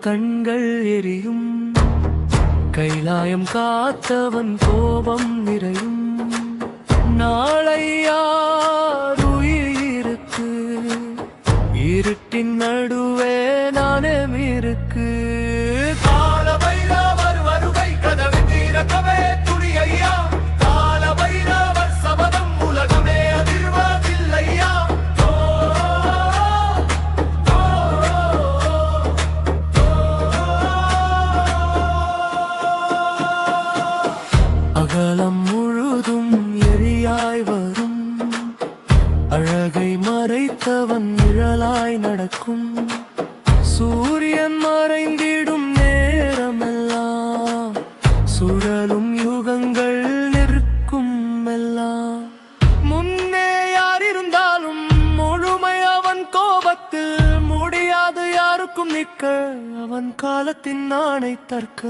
கண்கள் எரியும். கைலாயம் காத்தவன் கோபம் நிறையும். நாளை யார் உயிருக்கு இருட்டின் நடுவே நானே இருக்கு. கால பைரவர் வருகை கதவை தீரக்கவே மறைத்தவன் நிழலாய் நடக்கும். சூரியன் மறைந்திடும் நேரமெல்லாம். சுழலும் யுகங்கள் நிற்கும் எல்லாம். முன்னே யார் இருந்தாலும் முழுமை அவன் கோபத்தில். முடியாது யாருக்கும் நிற்க. அவன் காலத்தின் நாணை தற்க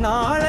哪？